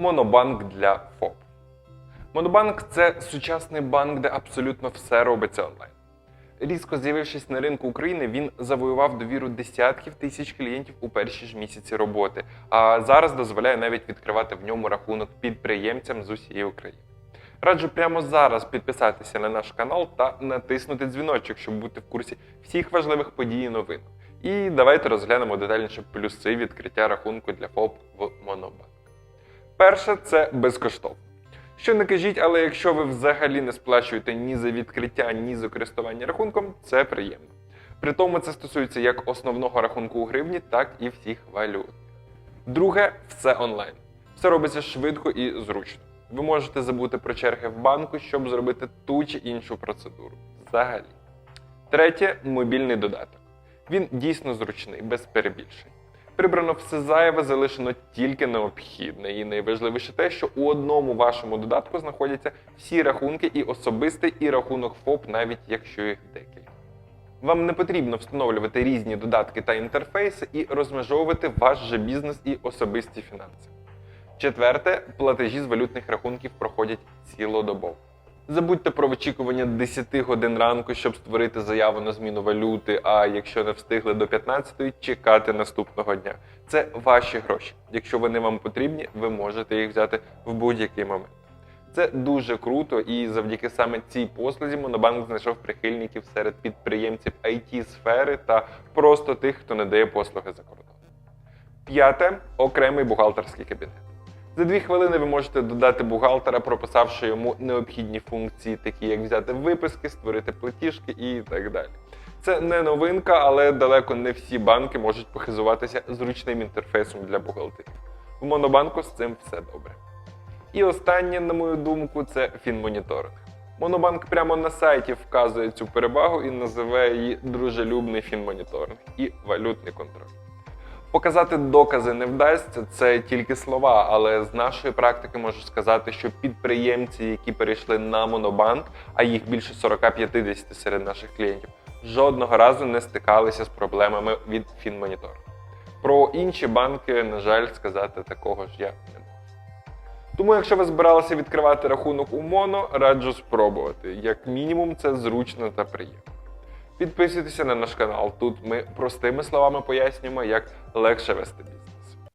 Монобанк для ФОП. Монобанк це сучасний банк, де абсолютно все робиться онлайн. Різко з'явившись на ринку України, він завоював довіру десятків тисяч клієнтів у перші ж місяці роботи, а зараз дозволяє навіть відкривати в ньому рахунок підприємцям з усієї України. Раджу прямо зараз підписатися на наш канал та натиснути дзвіночок, щоб бути в курсі всіх важливих подій і новин. І давайте розглянемо детальніше плюси відкриття рахунку для ФОП в Монобанк. Перше це безкоштовно. Що не кажіть, але якщо ви взагалі не сплачуєте ні за відкриття, ні за користування рахунком, це приємно. При тому це стосується як основного рахунку у гривні, так і всіх валют. Друге, все онлайн. Все робиться швидко і зручно. Ви можете забути про черги в банку, щоб зробити ту чи іншу процедуру. Взагалі. Третє мобільний додаток. Він дійсно зручний, без перебільшень. Прибрано все зайве, залишено тільки необхідне. І найважливіше те, що у одному вашому додатку знаходяться всі рахунки і особистий, і рахунок ФОП, навіть якщо їх декілька. Вам не потрібно встановлювати різні додатки та інтерфейси і розмежовувати ваш же бізнес і особисті фінанси. Четверте, платежі з валютних рахунків проходять цілодобово. Забудьте про вичікування 10 годин ранку, щоб створити заяву на зміну валюти. А якщо не встигли до 15-ї, чекати наступного дня. Це ваші гроші. Якщо вони вам потрібні, ви можете їх взяти в будь-який момент. Це дуже круто, і завдяки саме цій послузі Монобанк знайшов прихильників серед підприємців it сфери та просто тих, хто не дає послуги за кордон. П'яте окремий бухгалтерський кабінет. За дві хвилини ви можете додати бухгалтера, прописавши йому необхідні функції, такі як взяти виписки, створити платіжки і так далі. Це не новинка, але далеко не всі банки можуть похизуватися зручним інтерфейсом для бухгалтерів. В Монобанку з цим все добре. І останнє, на мою думку, це фінмоніторинг. Монобанк прямо на сайті вказує цю перевагу і називає її дружелюбний фінмоніторинг і валютний контроль. Показати докази не вдасться, це тільки слова, але з нашої практики можу сказати, що підприємці, які перейшли на монобанк, а їх більше 40-50 серед наших клієнтів, жодного разу не стикалися з проблемами від фінмоніторингу. Про інші банки, на жаль, сказати такого ж я не можу. Тому, якщо ви збиралися відкривати рахунок у Моно, раджу спробувати. Як мінімум, це зручно та приємно. Підписуйтеся на наш канал. Тут ми простими словами пояснюємо, як легше вести бізнес.